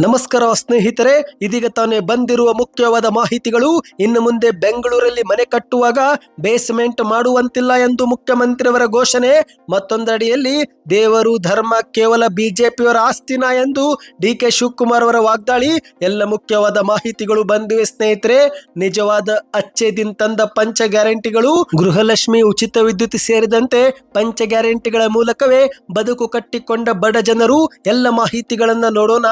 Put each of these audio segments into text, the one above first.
ನಮಸ್ಕಾರ ಸ್ನೇಹಿತರೆ, ಇದೀಗ ತಾನೇ ಬಂದಿರುವ ಮುಖ್ಯವಾದ ಮಾಹಿತಿಗಳು. ಇನ್ನು ಮುಂದೆ ಬೆಂಗಳೂರಲ್ಲಿ ಮನೆ ಕಟ್ಟುವಾಗ ಬೇಸ್ಮೆಂಟ್ ಮಾಡುವಂತಿಲ್ಲ ಎಂದು ಮುಖ್ಯಮಂತ್ರಿಯವರ ಘೋಷಣೆ. ಮತ್ತೊಂದಡಿಯಲ್ಲಿ, ದೇವರು, ಧರ್ಮ ಕೇವಲ ಬಿಜೆಪಿಯವರ ಆಸ್ತಿನ ಎಂದು ಡಿ ಕೆ ಶಿವಕುಮಾರ್ ಅವರ ವಾಗ್ದಾಳಿ. ಎಲ್ಲ ಮುಖ್ಯವಾದ ಮಾಹಿತಿಗಳು ಬಂದಿವೆ ಸ್ನೇಹಿತರೆ. ನಿಜವಾದ ಅಚ್ಚೆ ದಿನ ತಂದ ಪಂಚ ಗ್ಯಾರಂಟಿಗಳು. ಗೃಹಲಕ್ಷ್ಮಿ ಉಚಿತ ವಿದ್ಯುತ್ ಸೇರಿದಂತೆ ಪಂಚ ಗ್ಯಾರಂಟಿಗಳ ಮೂಲಕವೇ ಬದುಕು ಕಟ್ಟಿಕೊಂಡ ಬಡ ಜನರು. ಎಲ್ಲ ಮಾಹಿತಿಗಳನ್ನ ನೋಡೋಣ.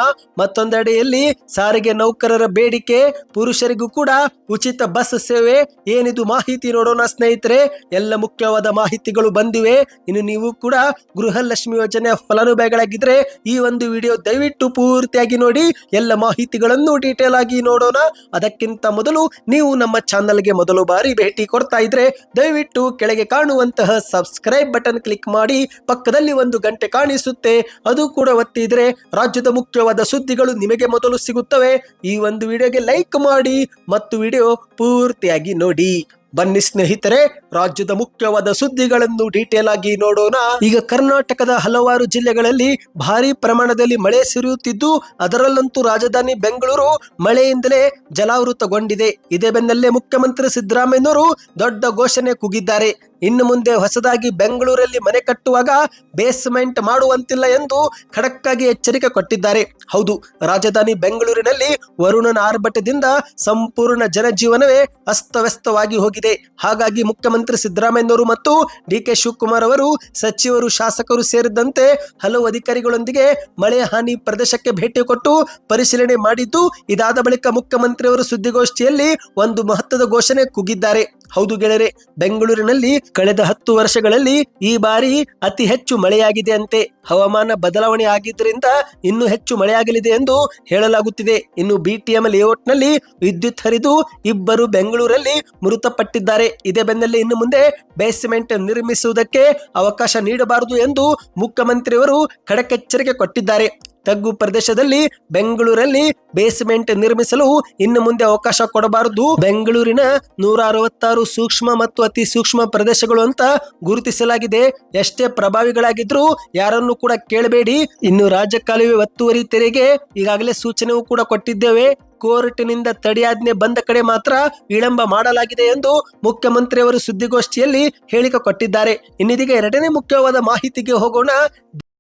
ಮತ್ತೊಂದೆಡೆಯಲ್ಲಿ ಸಾರಿಗೆ ನೌಕರರ ಬೇಡಿಕೆ, ಪುರುಷರಿಗೂ ಕೂಡ ಉಚಿತ ಬಸ್ ಸೇವೆ, ಏನಿದು ಮಾಹಿತಿ ನೋಡೋಣ ಸ್ನೇಹಿತರೆ. ಎಲ್ಲ ಮುಖ್ಯವಾದ ಮಾಹಿತಿಗಳು ಬಂದಿವೆ. ಇನ್ನು ನೀವು ಕೂಡ ಗೃಹಲಕ್ಷ್ಮಿ ಯೋಜನೆಯ ಫಲಾನುಭವಿಗಳಾಗಿದ್ರೆ ಈ ಒಂದು ವಿಡಿಯೋ ದಯವಿಟ್ಟು ಪೂರ್ತಿಯಾಗಿ ನೋಡಿ. ಎಲ್ಲ ಮಾಹಿತಿಗಳನ್ನು ಡೀಟೇಲ್ ಆಗಿ ನೋಡೋಣ. ಅದಕ್ಕಿಂತ ಮೊದಲು ನೀವು ನಮ್ಮ ಚಾನಲ್ಗೆ ಮೊದಲು ಬಾರಿ ಭೇಟಿ ಕೊಡ್ತಾ ಇದ್ರೆ ದಯವಿಟ್ಟು ಕೆಳಗೆ ಕಾಣುವಂತಹ ಸಬ್ಸ್ಕ್ರೈಬ್ ಬಟನ್ ಕ್ಲಿಕ್ ಮಾಡಿ. ಪಕ್ಕದಲ್ಲಿ ಒಂದು ಗಂಟೆ ಕಾಣಿಸುತ್ತೆ. ಅದು ಕೂಡ ಒತ್ತಿದ್ರೆ ರಾಜ್ಯದ ಮುಖ್ಯವಾದ ಸುದ್ದಿಗಳು ನಿಮಗೆ ಮೊದಲು ಸಿಗುತ್ತವೆ, ಈ ಒಂದು ವಿಡಿಯೋಗೆ ಲೈಕ್ ಮಾಡಿ ಮತ್ತು ವಿಡಿಯೋ ಪೂರ್ತಿಯಾಗಿ ನೋಡಿ. ಬನ್ನಿ ಸ್ನೇಹಿತರೆ, ರಾಜ್ಯದ ಮುಖ್ಯವಾದ ಸುದ್ದಿಗಳನ್ನು ಡೀಟೇಲ್ ಆಗಿ ನೋಡೋಣ. ಈಗ ಕರ್ನಾಟಕದ ಹಲವಾರು ಜಿಲ್ಲೆಗಳಲ್ಲಿ ಭಾರಿ ಪ್ರಮಾಣದಲ್ಲಿ ಮಳೆ ಸುರಿಯುತ್ತಿದ್ದು, ಅದರಲ್ಲಂತೂ ರಾಜಧಾನಿ ಬೆಂಗಳೂರು ಮಳೆಯಿಂದಲೇ ಜಲಾವೃತಗೊಂಡಿದೆ. ಇದೇ ಬೆನ್ನಲ್ಲೇ ಮುಖ್ಯಮಂತ್ರಿ ಸಿದ್ದರಾಮಯ್ಯನವರು ದೊಡ್ಡ ಘೋಷಣೆ ಕೂಗಿದ್ದಾರೆ. ಇನ್ನು ಮುಂದೆ ಹೊಸದಾಗಿ ಬೆಂಗಳೂರಲ್ಲಿ ಮನೆ ಕಟ್ಟುವಾಗ ಬೇಸ್ಮೆಂಟ್ ಮಾಡುವಂತಿಲ್ಲ ಎಂದು ಖಡಕ್ಕಾಗಿ ಎಚ್ಚರಿಕೆ ಕೊಟ್ಟಿದ್ದಾರೆ. ಹೌದು, ರಾಜಧಾನಿ ಬೆಂಗಳೂರಿನಲ್ಲಿ ವರುಣನ ಆರ್ಭಟದಿಂದ ಸಂಪೂರ್ಣ ಜನಜೀವನವೇ ಅಸ್ತವ್ಯಸ್ತವಾಗಿ ಹೋಗಿದೆ. ಹಾಗಾಗಿ ಮುಖ್ಯಮಂತ್ರಿ ಸಿದ್ದರಾಮಯ್ಯನವರು ಮತ್ತು ಡಿ ಕೆ ಶಿವಕುಮಾರ್ ಅವರು, ಸಚಿವರು, ಶಾಸಕರು ಸೇರಿದಂತೆ ಹಲವು ಅಧಿಕಾರಿಗಳೊಂದಿಗೆ ಮಳೆ ಹಾನಿ ಪ್ರದೇಶಕ್ಕೆ ಭೇಟಿ ಕೊಟ್ಟು ಪರಿಶೀಲನೆ ಮಾಡಿದ್ದು, ಇದಾದ ಬಳಿಕ ಮುಖ್ಯಮಂತ್ರಿಯವರು ಸುದ್ದಿಗೋಷ್ಠಿಯಲ್ಲಿ ಒಂದು ಮಹತ್ವದ ಘೋಷಣೆ ಕೂಗಿದ್ದಾರೆ. ಹೌದು ಗೆಳೆಯರೆ, ಬೆಂಗಳೂರಿನಲ್ಲಿ ಕಳೆದ ಹತ್ತು ವರ್ಷಗಳಲ್ಲಿ ಈ ಬಾರಿ ಅತಿ ಹೆಚ್ಚು ಮಳೆಯಾಗಿದೆ ಅಂತೆ ಹವಾಮಾನ ಬದಲಾವಣೆ ಆಗಿದ್ದರಿಂದ ಇನ್ನೂ ಹೆಚ್ಚು ಮಳೆಯಾಗಲಿದೆ ಎಂದು ಹೇಳಲಾಗುತ್ತಿದೆ. ಇನ್ನು ಬಿಟಿಎಂ ಲೇಔಟ್ನಲ್ಲಿ ವಿದ್ಯುತ್ ಹರಿದು ಇಬ್ಬರು ಬೆಂಗಳೂರಲ್ಲಿ ಮೃತಪಟ್ಟಿದ್ದಾರೆ. ಇದೇ ಬೆನ್ನಲ್ಲೇ ಇನ್ನು ಮುಂದೆ ಬೇಸ್ಮೆಂಟ್ ನಿರ್ಮಿಸುವುದಕ್ಕೆ ಅವಕಾಶ ನೀಡಬಾರದು ಎಂದು ಮುಖ್ಯಮಂತ್ರಿಯವರು ಖಡಕೆಚ್ಚರಿಕೆ ಕೊಟ್ಟಿದ್ದಾರೆ. ತಗ್ಗು ಪ್ರದೇಶದಲ್ಲಿ ಬೆಂಗಳೂರಲ್ಲಿ ಬೇಸ್ಮೆಂಟ್ ನಿರ್ಮಿಸಲು ಇನ್ನು ಮುಂದೆ ಅವಕಾಶ ಕೊಡಬಾರದು. ಬೆಂಗಳೂರಿನ ನೂರ ಅರವತ್ತಾರು ಸೂಕ್ಷ್ಮ ಮತ್ತು ಅತಿ ಸೂಕ್ಷ್ಮ ಪ್ರದೇಶಗಳು ಅಂತ ಗುರುತಿಸಲಾಗಿದೆ. ಎಷ್ಟೇ ಪ್ರಭಾವಿಗಳಾಗಿದ್ರೂ ಯಾರನ್ನು ಕೂಡ ಕೇಳಬೇಡಿ. ಇನ್ನು ರಾಜ್ಯ ಕಾಲುವೆ ಒತ್ತುವರಿ ತೆರಿಗೆ ಈಗಾಗಲೇ ಸೂಚನೆಯೂ ಕೂಡ ಕೊಟ್ಟಿದ್ದೇವೆ. ಕೋರ್ಟಿನಿಂದ ತಡೆಯಾಜ್ಞೆ ಬಂದ ಕಡೆ ಮಾತ್ರ ವಿಳಂಬ ಮಾಡಲಾಗಿದೆ ಎಂದು ಮುಖ್ಯಮಂತ್ರಿಯವರು ಸುದ್ದಿಗೋಷ್ಠಿಯಲ್ಲಿ ಹೇಳಿಕೆ ಕೊಟ್ಟಿದ್ದಾರೆ. ಇನ್ನಿದೀಗ ಎರಡನೇ ಮುಖ್ಯವಾದ ಮಾಹಿತಿಗೆ ಹೋಗೋಣ.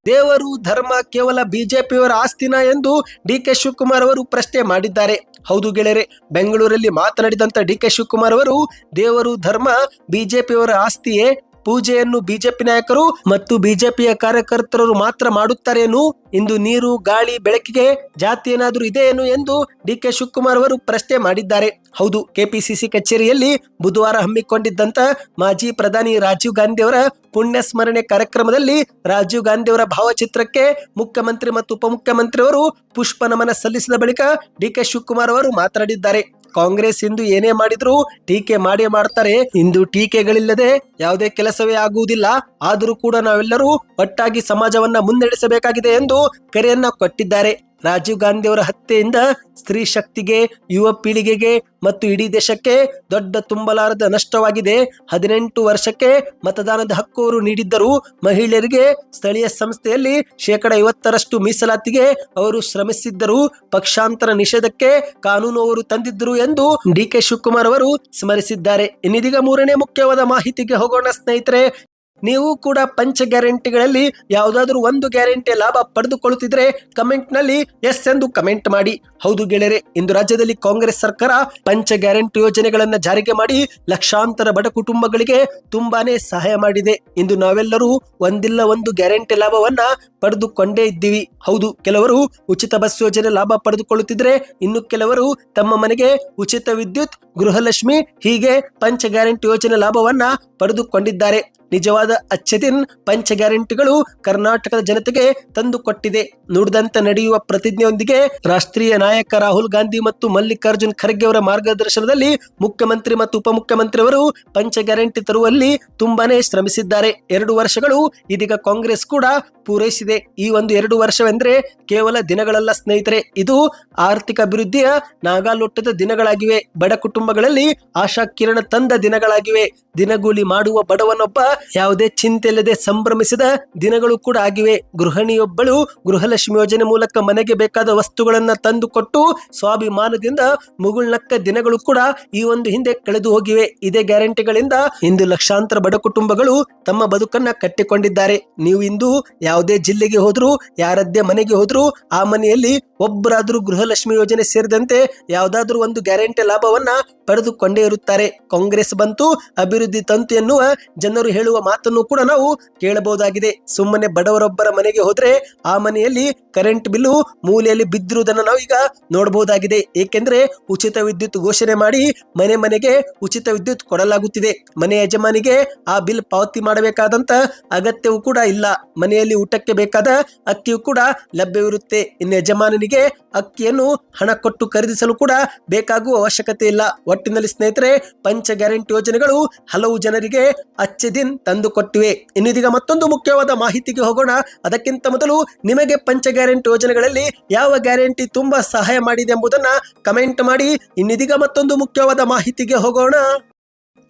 ದೇವರು ಧರ್ಮ ಕೇವಲ ಬಿಜೆಪಿಯವರ ಆಸ್ತಿನ ಎಂದು ಡಿ ಕೆ ಶಿವಕುಮಾರ್ ಅವರು ಪ್ರಶ್ನೆ ಮಾಡಿದ್ದಾರೆ. ಹೌದು ಗೆಳೆಯರೆ, ಬೆಂಗಳೂರಲ್ಲಿ ಮಾತನಾಡಿದಂತ ಡಿ ಕೆ ಶಿವಕುಮಾರ್ ಅವರು, ದೇವರು ಧರ್ಮ ಬಿಜೆಪಿಯವರ ಆಸ್ತಿಯೇ ಪೂಜೆಯನ್ನು ಬಿಜೆಪಿ ನಾಯಕರು ಮತ್ತು ಬಿಜೆಪಿಯ ಕಾರ್ಯಕರ್ತರು ಮಾತ್ರ ಮಾಡುತ್ತಾರೇನು? ಇಂದು ನೀರು, ಗಾಳಿ, ಬೆಳಕಿಗೆ ಜಾತಿ ಏನಾದರೂ ಇದೆಯೇನು ಎಂದು ಡಿ ಕೆ ಶಿವಕುಮಾರ್ ಅವರು ಪ್ರಶ್ನೆ ಮಾಡಿದ್ದಾರೆ. ಹೌದು ಕೆಪಿಸಿಸಿ ಕಚೇರಿಯಲ್ಲಿ ಬುಧವಾರ ಹಮ್ಮಿಕೊಂಡಿದ್ದಂತ ಮಾಜಿ ಪ್ರಧಾನಿ ರಾಜೀವ್ ಗಾಂಧಿ ಅವರ ಪುಣ್ಯ ಸ್ಮರಣೆ ಕಾರ್ಯಕ್ರಮದಲ್ಲಿ ರಾಜೀವ್ ಗಾಂಧಿ ಅವರ ಭಾವಚಿತ್ರಕ್ಕೆ ಮುಖ್ಯಮಂತ್ರಿ ಮತ್ತು ಉಪಮುಖ್ಯಮಂತ್ರಿ ಅವರು ಪುಷ್ಪ ನಮನ ಸಲ್ಲಿಸಿದ ಬಳಿಕ ಡಿ ಕೆ ಶಿವಕುಮಾರ್ ಅವರು ಮಾತನಾಡಿದ್ದಾರೆ. ಕಾಂಗ್ರೆಸ್ ಇಂದು ಏನೇ ಮಾಡಿದ್ರು ಟೀಕೆ ಮಾಡೇ ಮಾಡ್ತಾರೆ. ಇಂದು ಟೀಕೆಗಳಿಲ್ಲದೆ ಯಾವುದೇ ಕೆಲಸವೇ ಆಗುವುದಿಲ್ಲ. ಆದರೂ ಕೂಡ ನಾವೆಲ್ಲರೂ ಒಟ್ಟಾಗಿ ಸಮಾಜವನ್ನ ಮುನ್ನಡೆಸಬೇಕಾಗಿದೆ ಎಂದು ಕರೆಯನ್ನ ಕೊಟ್ಟಿದ್ದಾರೆ. ರಾಜೀವ್ ಗಾಂಧಿ ಅವರ ಹತ್ಯೆಯಿಂದ ಸ್ತ್ರೀ ಶಕ್ತಿಗೆ, ಯುವ ಪೀಳಿಗೆಗೆ ಮತ್ತು ಇಡೀ ದೇಶಕ್ಕೆ ದೊಡ್ಡ ತುಂಬಲಾರದ ನಷ್ಟವಾಗಿದೆ. ಹದಿನೆಂಟು ವರ್ಷಕ್ಕೆ ಮತದಾನದ ಹಕ್ಕು ಅವರು ನೀಡಿದ್ದರು ಮಹಿಳೆಯರಿಗೆ ಸ್ಥಳೀಯ ಸಂಸ್ಥೆಯಲ್ಲಿ ಶೇಕಡ ಐವತ್ತರಷ್ಟು ಮೀಸಲಾತಿಗೆ ಅವರು ಶ್ರಮಿಸಿದ್ದರು ಪಕ್ಷಾಂತರ ನಿಷೇಧಕ್ಕೆ ಕಾನೂನು ಅವರು ತಂದಿದ್ದರು ಎಂದು ಡಿ ಕೆ ಶಿವಕುಮಾರ್ ಅವರು ಸ್ಮರಿಸಿದ್ದಾರೆ. ಇನ್ನಿದೀಗ ಮೂರನೇ ಮುಖ್ಯವಾದ ಮಾಹಿತಿಗೆ ಹೋಗೋಣ ಸ್ನೇಹಿತರೆ. ನೀವು ಕೂಡ ಪಂಚ ಗ್ಯಾರಂಟಿಗಳಲ್ಲಿ ಯಾವುದಾದ್ರೂ ಒಂದು ಗ್ಯಾರಂಟಿ ಲಾಭ ಪಡೆದುಕೊಳ್ಳುತ್ತಿದ್ರೆ ಕಮೆಂಟ್ನಲ್ಲಿ ಎಸ್ ಎಂದು ಕಮೆಂಟ್ ಮಾಡಿ. ಹೌದು ಗೆಳೆಯರೆ, ಇಂದು ರಾಜ್ಯದಲ್ಲಿ ಕಾಂಗ್ರೆಸ್ ಸರ್ಕಾರ ಪಂಚ ಗ್ಯಾರಂಟಿ ಯೋಜನೆಗಳನ್ನ ಜಾರಿಗೆ ಮಾಡಿ ಲಕ್ಷಾಂತರ ಬಡ ಕುಟುಂಬಗಳಿಗೆ ತುಂಬಾನೇ ಸಹಾಯ ಮಾಡಿದೆ. ಇಂದು ನಾವೆಲ್ಲರೂ ಒಂದಿಲ್ಲ ಒಂದು ಗ್ಯಾರಂಟಿ ಲಾಭವನ್ನ ಪಡೆದುಕೊಂಡೇ ಇದ್ದೀವಿ. ಹೌದು, ಕೆಲವರು ಉಚಿತ ಬಸ್ ಯೋಜನೆ ಲಾಭ ಪಡೆದುಕೊಳ್ಳುತ್ತಿದ್ರೆ ಇನ್ನು ಕೆಲವರು ತಮ್ಮ ಮನೆಗೆ ಉಚಿತ ವಿದ್ಯುತ್, ಗೃಹಲಕ್ಷ್ಮಿ ಹೀಗೆ ಪಂಚ ಗ್ಯಾರಂಟಿ ಯೋಜನೆ ಲಾಭವನ್ನ ಪಡೆದುಕೊಂಡಿದ್ದಾರೆ. ನಿಜವಾದ ಅಚ್ಚದಿನ್ ಪಂಚ ಗ್ಯಾರಂಟಿಗಳು ಕರ್ನಾಟಕದ ಜನತೆಗೆ ತಂದುಕೊಟ್ಟಿದೆ. ನುಡಿದಂತೆ ನಡೆಯುವ ಪ್ರತಿಜ್ಞೆಯೊಂದಿಗೆ ರಾಷ್ಟ್ರೀಯ ನಾಯಕ ರಾಹುಲ್ ಗಾಂಧಿ ಮತ್ತು ಮಲ್ಲಿಕಾರ್ಜುನ್ ಖರ್ಗೆ ಅವರ ಮಾರ್ಗದರ್ಶನದಲ್ಲಿ ಮುಖ್ಯಮಂತ್ರಿ ಮತ್ತು ಉಪಮುಖ್ಯಮಂತ್ರಿಯವರು ಪಂಚ ಗ್ಯಾರಂಟಿ ತರುವಲ್ಲಿ ತುಂಬಾನೇ ಶ್ರಮಿಸಿದ್ದಾರೆ. ಎರಡು ವರ್ಷಗಳು ಇದೀಗ ಕಾಂಗ್ರೆಸ್ ಕೂಡ ಪೂರೈಸಿದೆ. ಈ ಒಂದು ಎರಡು ವರ್ಷವೆಂದ್ರೆ ಕೇವಲ ದಿನಗಳಲ್ಲ ಸ್ನೇಹಿತರೆ, ಇದು ಆರ್ಥಿಕ ಅಭಿವೃದ್ಧಿಯ ನಾಗಾಲೋಟದ ದಿನಗಳಾಗಿವೆ. ಬಡ ಕುಟುಂಬಗಳಲ್ಲಿ ಆಶಾ ಕಿರಣ ತಂದ ದಿನಗಳಾಗಿವೆ. ದಿನಗೂಲಿ ಮಾಡುವ ಬಡವನೊಬ್ಬ ಯಾವುದೇ ಚಿಂತೆ ಇಲ್ಲದೆ ಸಂಭ್ರಮಿಸಿದ ದಿನಗಳು ಕೂಡ ಆಗಿವೆ. ಗೃಹಿಣಿಯೊಬ್ಬಳು ಗೃಹಲಕ್ಷ್ಮಿ ಯೋಜನೆ ಮೂಲಕ ಮನೆಗೆ ಬೇಕಾದ ವಸ್ತುಗಳನ್ನ ತಂದುಕೊಟ್ಟು ಸ್ವಾಭಿಮಾನದಿಂದ ಮುಗುಳ್ನಕ್ಕ ದಿನಗಳು ಕೂಡ ಈ ಒಂದು ಹಿಂದೆ ಕಳೆದು ಹೋಗಿವೆ. ಇದೇ ಗ್ಯಾರಂಟಿಗಳಿಂದ ಇಂದು ಲಕ್ಷಾಂತರ ಬಡ ಕುಟುಂಬಗಳು ತಮ್ಮ ಬದುಕನ್ನ ಕಟ್ಟಿಕೊಂಡಿದ್ದಾರೆ. ನೀವು ಇಂದು ಯಾವುದೇ ಜಿಲ್ಲೆಗೆ ಹೋದ್ರು, ಯಾರದ್ದೇ ಮನೆಗೆ ಹೋದ್ರು, ಆ ಮನೆಯಲ್ಲಿ ಒಬ್ಬರಾದ್ರೂ ಗೃಹಲಕ್ಷ್ಮಿ ಯೋಜನೆ ಸೇರಿದಂತೆ ಯಾವ್ದಾದ್ರೂ ಒಂದು ಗ್ಯಾರಂಟಿ ಲಾಭವನ್ನ ಪಡೆದುಕೊಂಡೇ ಇರುತ್ತಾರೆ. ಕಾಂಗ್ರೆಸ್ ಬಂತು, ಅಭಿವೃದ್ಧಿ ತಂತು ಎನ್ನುವ ಜನರು ಹೇಳುವ ಮಾತನ್ನು ಕೂಡ ನಾವು ಕೇಳಬಹುದಾಗಿದೆ. ಸುಮ್ಮನೆ ಬಡವರೊಬ್ಬರ ಮನೆಗೆ ಹೋದ್ರೆ ಆ ಮನೆಯಲ್ಲಿ ಕರೆಂಟ್ ಬಿಲ್ಲು ಮೂಲೆಯಲ್ಲಿ ಬಿದ್ದಿರುವುದನ್ನು ನಾವು ಈಗ ನೋಡಬಹುದಾಗಿದೆ. ಏಕೆಂದ್ರೆ ಉಚಿತ ವಿದ್ಯುತ್ ಘೋಷಣೆ ಮಾಡಿ ಮನೆ ಮನೆಗೆ ಉಚಿತ ವಿದ್ಯುತ್ ಕೊಡಲಾಗುತ್ತಿದೆ. ಮನೆ ಯಜಮಾನಿಗೆ ಆ ಬಿಲ್ ಪಾವತಿ ಮಾಡಬೇಕಾದಂತ ಅಗತ್ಯವೂ ಕೂಡ ಇಲ್ಲ. ಮನೆಯಲ್ಲಿ ಊಟಕ್ಕೆ ಬೇಕಾದ ಅಕ್ಕಿಯು ಕೂಡ ಲಭ್ಯವಿರುತ್ತೆ. ಇನ್ನು ಯಜಮಾನನಿಗೆ ಅಕ್ಕಿಯನ್ನು ಹಣ ಕೊಟ್ಟು ಖರೀದಿಸಲು ಕೂಡ ಬೇಕಾಗುವ ಅವಶ್ಯಕತೆ ಇಲ್ಲ. ಒಟ್ಟಿನಲ್ಲಿ ಸ್ನೇಹಿತರೆ, ಪಂಚ ಗ್ಯಾರಂಟಿ ಯೋಜನೆಗಳು ಹಲವು ಜನರಿಗೆ ಅಚ್ಚೆ ದಿನ್ ತಂದು ಕೊಟ್ಟಿವೆ. ಇನ್ನು ಇದೀಗ ಮತ್ತೊಂದು ಮುಖ್ಯವಾದ ಮಾಹಿತಿಗೆ ಹೋಗೋಣ. ಅದಕ್ಕಿಂತ ಮೊದಲು ನಿಮಗೆ ಪಂಚ ಗ್ಯಾರಂಟಿ ಯೋಜನೆಗಳಲ್ಲಿ ಯಾವ ಗ್ಯಾರಂಟಿ ತುಂಬಾ ಸಹಾಯ ಮಾಡಿದೆ ಎಂಬುದನ್ನ ಕಮೆಂಟ್ ಮಾಡಿ. ಇನ್ನಿದೀಗ ಮತ್ತೊಂದು ಮುಖ್ಯವಾದ ಮಾಹಿತಿಗೆ ಹೋಗೋಣ.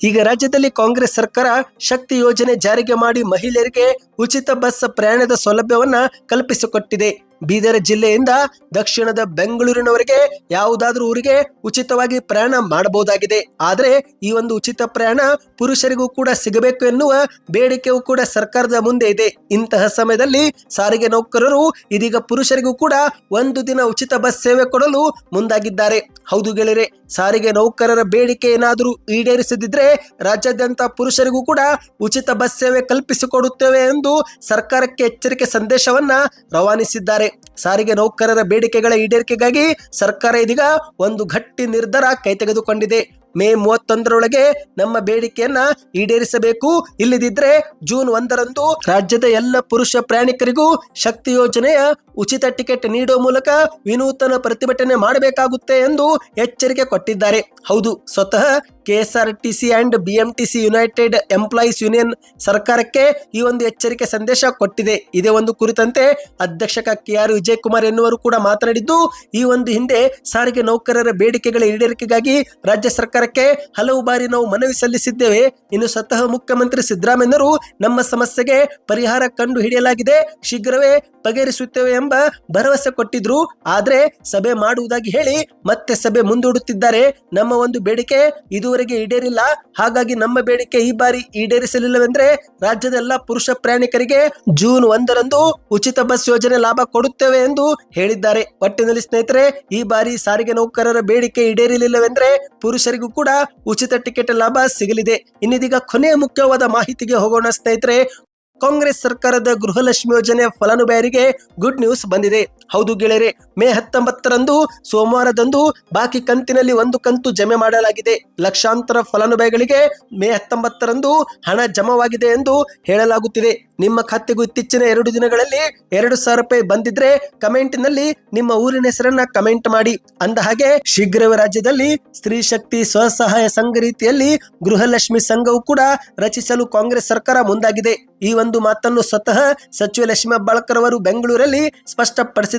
ಈಗ ರಾಜ್ಯದಲ್ಲಿ ಕಾಂಗ್ರೆಸ್ ಸರ್ಕಾರ ಶಕ್ತಿ ಯೋಜನೆ ಜಾರಿಗೆ ಮಾಡಿ ಮಹಿಳೆಯರಿಗೆ ಉಚಿತ ಬಸ್ ಪ್ರಯಾಣದ ಸೌಲಭ್ಯವನ್ನ ಕಲ್ಪಿಸಿಕೊಟ್ಟಿದೆ. ಬೀದರ್ ಜಿಲ್ಲೆಯಿಂದ ದಕ್ಷಿಣದ ಬೆಂಗಳೂರಿನವರೆಗೆ ಯಾವುದಾದ್ರೂ ಊರಿಗೆ ಉಚಿತವಾಗಿ ಪ್ರಯಾಣ ಮಾಡಬಹುದಾಗಿದೆ. ಆದರೆ ಈ ಒಂದು ಉಚಿತ ಪ್ರಯಾಣ ಪುರುಷರಿಗೂ ಕೂಡ ಸಿಗಬೇಕು ಎನ್ನುವ ಬೇಡಿಕೆಯೂ ಕೂಡ ಸರ್ಕಾರದ ಮುಂದೆ ಇದೆ. ಇಂತಹ ಸಮಯದಲ್ಲಿ ಸಾರಿಗೆ ನೌಕರರು ಇದೀಗ ಪುರುಷರಿಗೂ ಕೂಡ ಒಂದು ದಿನ ಉಚಿತ ಬಸ್ ಸೇವೆ ಕೊಡಲು ಮುಂದಾಗಿದ್ದಾರೆ. ಹೌದು ಗೆಳೆಯರೆ, ಸಾರಿಗೆ ನೌಕರರ ಬೇಡಿಕೆ ಏನಾದರೂ ಈಡೇರಿಸದಿದ್ರೆ ರಾಜ್ಯಾದ್ಯಂತ ಪುರುಷರಿಗೂ ಕೂಡ ಉಚಿತ ಬಸ್ ಸೇವೆ ಕಲ್ಪಿಸಿಕೊಡುತ್ತೇವೆ ಎಂದು ಸರ್ಕಾರಕ್ಕೆ ಎಚ್ಚರಿಕೆ ಸಂದೇಶವನ್ನ ರವಾನಿಸಿದ್ದಾರೆ. ಸಾರಿಗೆ ನೌಕರರ ಬೇಡಿಕೆಗಳ ಈಡೇರಿಕೆಗಾಗಿ ಸರ್ಕಾರ ಇದೀಗ ಒಂದು ಗಟ್ಟಿ ನಿರ್ಧಾರ ಕೈ ತೆಗೆದುಕೊಂಡಿದೆ ಮೇ ಮೂವತ್ತೊಂದರೊಳಗೆ ನಮ್ಮ ಬೇಡಿಕೆಯನ್ನ ಈಡೇರಿಸಬೇಕು. ಇಲ್ಲದಿದ್ರೆ ಜೂನ್ ಒಂದರಂದು ರಾಜ್ಯದ ಎಲ್ಲ ಪುರುಷ ಪ್ರಯಾಣಿಕರಿಗೂ ಶಕ್ತಿ ಯೋಜನೆಯ ಉಚಿತ ಟಿಕೆಟ್ ನೀಡುವ ಮೂಲಕ ವಿನೂತನ ಪ್ರತಿಭಟನೆ ಮಾಡಬೇಕಾಗುತ್ತೆ ಎಂದು ಎಚ್ಚರಿಕೆ ಕೊಟ್ಟಿದ್ದಾರೆ. ಹೌದು, ಸ್ವತಃ KSRTC and BMTC united employees union ಸರ್ಕಾರಕ್ಕೆ ಈ ಒಂದು ಎಚ್ಚರಿಕೆ ಸಂದೇಶ ಕೊಟ್ಟಿದೆ. ಇದೇ ಒಂದು ಕುರಿತಂತೆ ಅಧ್ಯಕ್ಷ ಕೆ ಆರ್ ವಿಜಯ್ ಕುಮಾರ್ ಎನ್ನುವರು ಕೂಡ ಮಾತನಾಡಿದ್ದು, ಈ ಒಂದು ಹಿಂದೆ ಸಾರಿಗೆ ನೌಕರರ ಬೇಡಿಕೆಗಳ ಈಡೇರಿಕೆಗಾಗಿ ರಾಜ್ಯ ಸರ್ಕಾರಕ್ಕೆ ಹಲವು ಬಾರಿ ನಾವು ಮನವಿ ಸಲ್ಲಿಸಿದ್ದೇವೆ. ಇನ್ನು ಸ್ವತಃ ಮುಖ್ಯಮಂತ್ರಿ ಸಿದ್ದರಾಮಯ್ಯರು ನಮ್ಮ ಸಮಸ್ಯೆಗೆ ಪರಿಹಾರ ಕಂಡು ಹಿಡಿಯಲಾಗಿದೆ. ಶೀಘ್ರವೇ ಬಗೆಹರಿಸುತ್ತೇವೆ ಎಂಬ ಭರವಸೆ ಕೊಟ್ಟಿದ್ರು. ಆದ್ರೆ ಸಭೆ ಮಾಡುವುದಾಗಿ ಹೇಳಿ ಮತ್ತೆ ಸಭೆ ಮುಂದೂಡುತ್ತಿದ್ದಾರೆ. ನಮ್ಮ ಒಂದು ಬೇಡಿಕೆ ಇದುವರೆಗೆ ಈಡೇರಿಲ್ಲ. ಹಾಗಾಗಿ ನಮ್ಮ ಬೇಡಿಕೆ ಈ ಬಾರಿ ಈಡೇರಿಸಲಿಲ್ಲವೆಂದ್ರೆ ರಾಜ್ಯದ ಎಲ್ಲ ಪುರುಷ ಪ್ರಯಾಣಿಕರಿಗೆ ಜೂನ್ ಒಂದರಂದು ಉಚಿತ ಬಸ್ ಯೋಜನೆ ಲಾಭ ಕೊಡುತ್ತೇವೆ ಎಂದು ಹೇಳಿದ್ದಾರೆ. ಒಟ್ಟಿನಲ್ಲಿ ಸ್ನೇಹಿತರೆ, ಈ ಬಾರಿ ಸಾರಿಗೆ ನೌಕರರ ಬೇಡಿಕೆ ಈಡೇರಿಲ್ಲವೆಂದ್ರೆ ಪುರುಷರಿಗೂ ಕೂಡ ಉಚಿತ ಟಿಕೆಟ್ ಲಾಭ ಸಿಗಲಿದೆ. ಇನ್ನಿದೀಗ ಕೊನೆಯ ಮುಖ್ಯವಾದ ಮಾಹಿತಿಗೆ ಹೋಗೋಣ ಸ್ನೇಹಿತರೆ. ಕಾಂಗ್ರೆಸ್ ಸರ್ಕಾರದ ಗೃಹಲಕ್ಷ್ಮಿ ಯೋಜನೆ ಫಲಾನುಭವಿಯರಿಗೆ ಗುಡ್ ನ್ಯೂಸ್ ಬಂದಿದೆ. ಹೌದು ಗೆಳೆಯರೆ, ಮೇ ಹತ್ತೊಂಬತ್ತರಂದು ಸೋಮವಾರದಂದು ಬಾಕಿ ಕಂತಿನಲ್ಲಿ ಒಂದು ಕಂತು ಜಮೆ ಮಾಡಲಾಗಿದೆ. ಲಕ್ಷಾಂತರ ಫಲಾನುಭವಿಗಳಿಗೆ ಮೇ ಹತ್ತೊಂಬತ್ತರಂದು ಹಣ ಜಮವಾಗಿದೆ ಎಂದು ಹೇಳಲಾಗುತ್ತಿದೆ. ನಿಮ್ಮ ಖಾತೆಗೂ ಇತ್ತೀಚಿನ ಎರಡು ದಿನಗಳಲ್ಲಿ ಎರಡು ಸಾವಿರ ರೂಪಾಯಿ ಬಂದಿದ್ರೆ ಕಮೆಂಟ್ನಲ್ಲಿ ನಿಮ್ಮ ಊರಿನ ಹೆಸರನ್ನ ಕಮೆಂಟ್ ಮಾಡಿ. ಅಂದ ಹಾಗೆ, ಶೀಘ್ರವೇ ರಾಜ್ಯದಲ್ಲಿ ಸ್ತ್ರೀ ಶಕ್ತಿ, ಸ್ವಸಹಾಯ ಸಂಘ ರೀತಿಯಲ್ಲಿ ಗೃಹಲಕ್ಷ್ಮಿ ಸಂಘವು ಕೂಡ ರಚಿಸಲು ಕಾಂಗ್ರೆಸ್ ಸರ್ಕಾರ ಮುಂದಾಗಿದೆ. ಈ ಒಂದು ಮಾತನ್ನು ಸ್ವತಃ ಸಚಿವ ಲಕ್ಷ್ಮೀ ಹೆಬ್ಬಾಳ್ಕರ್ ಅವರು ಬೆಂಗಳೂರಲ್ಲಿ ಸ್ಪಷ್ಟಪಡಿಸಿದ್ದಾರೆ.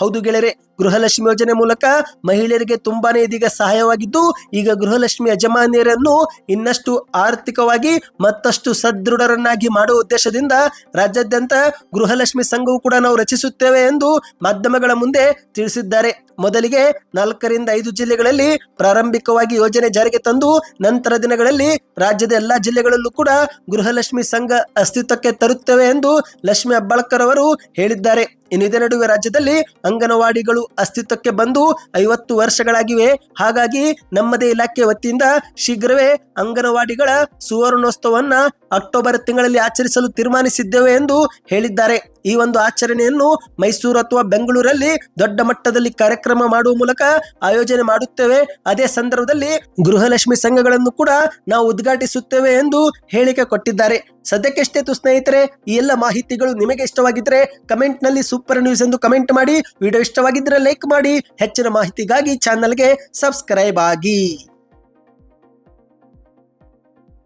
ಹೌದು ಗೆಳೆಯರೆ, ಗೃಹಲಕ್ಷ್ಮಿ ಯೋಜನೆ ಮೂಲಕ ಮಹಿಳೆಯರಿಗೆ ತುಂಬಾನೇ ಇದೀಗ ಸಹಾಯವಾಗಿದ್ದು, ಈಗ ಗೃಹಲಕ್ಷ್ಮಿ ಯಜಮಾನಿಯರನ್ನು ಇನ್ನಷ್ಟು ಆರ್ಥಿಕವಾಗಿ ಮತ್ತಷ್ಟು ಸದೃಢರನ್ನಾಗಿ ಮಾಡುವ ಉದ್ದೇಶದಿಂದ ರಾಜ್ಯಾದ್ಯಂತ ಗೃಹಲಕ್ಷ್ಮಿ ಸಂಘವು ಕೂಡ ನಾವು ರಚಿಸುತ್ತೇವೆ ಎಂದು ಮಾಧ್ಯಮಗಳ ಮುಂದೆ ತಿಳಿಸಿದ್ದಾರೆ. ಮೊದಲಿಗೆ ನಾಲ್ಕರಿಂದ ಐದು ಜಿಲ್ಲೆಗಳಲ್ಲಿ ಪ್ರಾರಂಭಿಕವಾಗಿ ಯೋಜನೆ ಜಾರಿಗೆ ತಂದು, ನಂತರ ದಿನಗಳಲ್ಲಿ ರಾಜ್ಯದ ಎಲ್ಲಾ ಜಿಲ್ಲೆಗಳಲ್ಲೂ ಕೂಡ ಗೃಹಲಕ್ಷ್ಮಿ ಸಂಘ ಅಸ್ತಿತ್ವಕ್ಕೆ ತರುತ್ತೇವೆ ಎಂದು ಲಕ್ಷ್ಮಿ ಅಬ್ಬಾಳ್ಕರ್ ಅವರು ಹೇಳಿದ್ದಾರೆ. ಇನ್ನು ಇದೇ ನಡುವೆ ರಾಜ್ಯದಲ್ಲಿ ಅಂಗನವಾಡಿಗಳು ಅಸ್ತಿತ್ವಕ್ಕೆ ಬಂದು ಐವತ್ತು ವರ್ಷಗಳಾಗಿವೆ. ಹಾಗಾಗಿ ನಮ್ಮದೇ ಇಲಾಖೆ ವತಿಯಿಂದ ಶೀಘ್ರವೇ ಅಂಗನವಾಡಿಗಳ ಸುವರ್ಣೋತ್ಸವವನ್ನ ಅಕ್ಟೋಬರ್ ತಿಂಗಳಲ್ಲಿ ಆಚರಿಸಲು ತೀರ್ಮಾನಿಸಿದ್ದೇವೆ ಎಂದು ಹೇಳಿದ್ದಾರೆ. ಈ ಒಂದು ಆಚರಣೆಯನ್ನು ಮೈಸೂರು ಅಥವಾ ಬೆಂಗಳೂರಲ್ಲಿ ದೊಡ್ಡ ಮಟ್ಟದಲ್ಲಿ ಕಾರ್ಯಕ್ರಮ ಮಾಡುವ ಮೂಲಕ ಆಯೋಜನೆ ಮಾಡುತ್ತೇವೆ. ಅದೇ ಸಂದರ್ಭದಲ್ಲಿ ಗೃಹಲಕ್ಷ್ಮಿ ಸಂಘಗಳನ್ನು ಕೂಡ ನಾವು ಉದ್ಘಾಟಿಸುತ್ತೇವೆ ಎಂದು ಹೇಳಿಕೆ ಕೊಟ್ಟಿದ್ದಾರೆ. ಸದ್ಯಕ್ಕೆಷ್ಟೇತು ಸ್ನೇಹಿತರೆ, ಈ ಎಲ್ಲ ಮಾಹಿತಿಗಳು ನಿಮಗೆ ಇಷ್ಟವಾಗಿದ್ರೆ ಕಮೆಂಟ್ನಲ್ಲಿ ಸೂಪರ್ ನ್ಯೂಸ್ ಎಂದು ಕಮೆಂಟ್ ಮಾಡಿ ವಿಡಿಯೋ ಇಷ್ಟವಾಗಿದ್ರೆ ಲೈಕ್ ಮಾಡಿ, ಹೆಚ್ಚಿನ ಮಾಹಿತಿಗಾಗಿ ಚಾನಲ್ಗೆ ಸಬ್ಸ್ಕ್ರೈಬ್ ಆಗಿ.